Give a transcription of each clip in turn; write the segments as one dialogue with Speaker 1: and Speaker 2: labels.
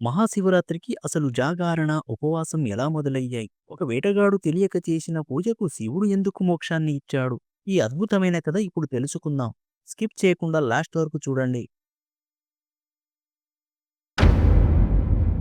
Speaker 1: మహాశివరాత్రికి అసలు జాగారణ, ఉపవాసం ఎలా మొదలయ్యాయి? ఒక వేటగాడు తెలియక చేసిన పూజకు శివుడు ఎందుకు మోక్షాన్ని ఇచ్చాడు? ఈ అద్భుతమైన కథ ఇప్పుడు తెలుసుకుందాం. స్కిప్ చేయకుండా లాస్ట్ వరకు చూడండి.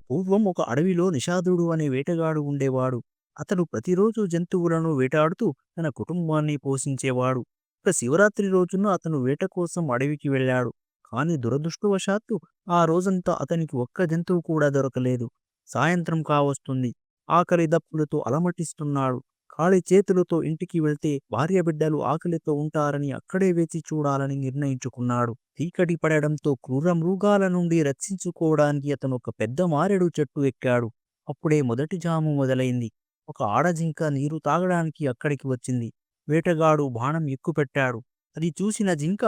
Speaker 1: పూర్వం ఒక అడవిలో నిషాదుడు అనే వేటగాడు ఉండేవాడు. అతడు ప్రతిరోజు జంతువులను వేటాడుతూ తన కుటుంబాన్ని పోషించేవాడు. ఒక శివరాత్రి రోజున అతను వేట కోసం అడవికి వెళ్ళాడు. కాని దురదృష్టవశాత్తు ఆ రోజంతా అతనికి ఒక్క జంతువు కూడా దొరకలేదు. సాయంత్రం కావస్తుంది. ఆకలి దప్పులతో అలమటిస్తున్నాడు. ఖాళీ చేతులతో ఇంటికి వెళ్తే భార్య బిడ్డలు ఆకలితో ఉంటారని అక్కడే వేచి చూడాలని నిర్ణయించుకున్నాడు. చీకటి పడడంతో క్రూర మృగాల నుండి రక్షించుకోవడానికి అతను ఒక పెద్ద మారెడు చెట్టు ఎక్కాడు. అప్పుడే మొదటి జాము మొదలైంది. ఒక ఆడజింక నీరు తాగడానికి అక్కడికి వచ్చింది. వేటగాడు బాణం ఎక్కుపెట్టాడు. అది చూసిన జింక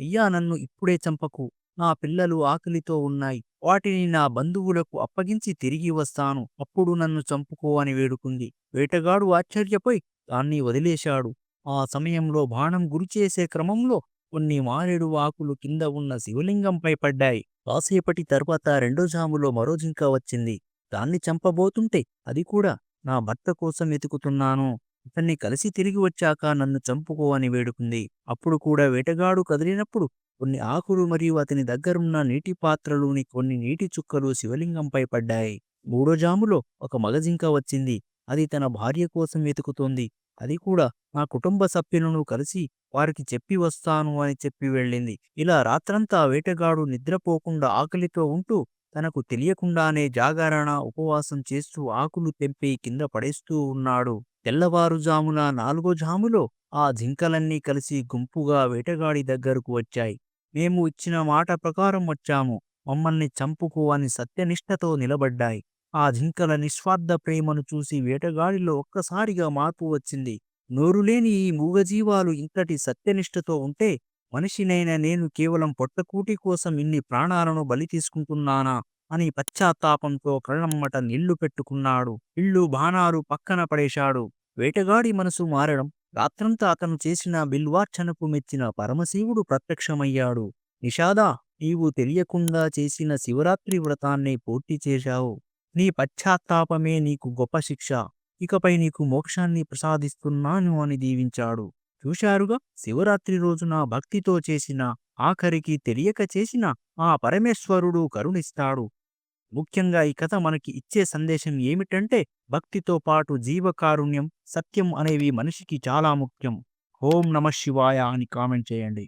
Speaker 1: అయ్యా నన్ను ఇప్పుడే చంపకు. నా పిల్లలు ఆకలితో ఉన్నాయి. వాటిని నా బంధువులకు అప్పగించి తిరిగి వస్తాను. అప్పుడు నన్ను చంపుకో అని వేడుకుంది. వేటగాడు ఆశ్చర్యపోయి దాన్ని వదిలేశాడు. ఆ సమయంలో బాణం గురిచేసే క్రమంలో కొన్ని మారేడు ఆకులు కింద ఉన్న శివలింగంపై పడ్డాయి. కాసేపటి తర్వాత రెండో జాములో మరో జింక వచ్చింది. దాన్ని చంపబోతుంటే అది కూడా నా భర్త కోసం వెతుకుతున్నాను. అతన్ని కలిసి తిరిగి వచ్చాక నన్ను చంపుకో అని వేడుకుంది. అప్పుడు కూడా వేటగాడు కదిలినప్పుడు కొన్ని ఆకులు మరియు అతని దగ్గరున్న నీటి పాత్రలోని కొన్ని నీటి చుక్కలు శివలింగంపై పడ్డాయి. మూడో జాములో ఒక మగజింక వచ్చింది. అది తన భార్య కోసం వెతుకుతోంది. అది కూడా నా కుటుంబ సభ్యులను కలిసి వారికి చెప్పి వస్తాను అని చెప్పి వెళ్ళింది. ఇలా రాత్రంతా వేటగాడు నిద్రపోకుండా ఆకలితో ఉంటూ తనకు తెలియకుండానే జాగరణ, ఉపవాసం చేస్తూ ఆకులు తెంపి కింద పడేస్తూ ఉన్నాడు. తెల్లవారుజామున నాలుగో జాములో ఆ జింకలన్నీ కలిసి గుంపుగా వేటగాడి దగ్గరకు వచ్చాయి. మేము ఇచ్చిన మాట ప్రకారం వచ్చాము. మమ్మల్ని చంపుకో అని సత్యనిష్టతో నిలబడ్డాయి. ఆ జింకల నిస్వార్థ ప్రేమను చూసి వేటగాడిలో ఒక్కసారిగా మార్పు వచ్చింది. నోరులేని ఈ మూగజీవాలు ఇంతటి సత్యనిష్టతో ఉంటే మనిషినైన నేను కేవలం పొట్టకూటి కోసం ఇన్ని ప్రాణాలను బలి తీసుకుంటున్నానా అని పశ్చాత్తాపంతో కళ్ళమ్మట నీళ్ళు పెట్టుకున్నాడు. ఇళ్ళు బాణాలు పక్కన పడేశాడు. వేటగాడి మనసు మారడం రాత్రంతా అతను చేసిన బిల్వార్చనకు మెచ్చిన పరమశివుడు ప్రత్యక్షమయ్యాడు. నిషాదా నీవు తెలియకుండా చేసిన శివరాత్రి వ్రతాన్ని పూర్తి చేశావు. నీ పశ్చాత్తాపమే నీకు గొప్ప శిక్ష. ఇకపై నీకు మోక్షాన్ని ప్రసాదిస్తున్నాను అని దీవించాడు. చూశారుగా శివరాత్రి రోజున భక్తితో చేసిన ఆఖరికి తెలియక చేసిన ఆ పరమేశ్వరుడు కరుణిస్తాడు. ముఖ్యంగా ఈ కథ మనకి ఇచ్చే సందేశం ఏమిటంటే భక్తితో పాటు జీవకారుణ్యం, సత్యం అనేవి మనిషికి చాలా ముఖ్యం. ఓం నమ శివాయ అని కామెంట్ చేయండి.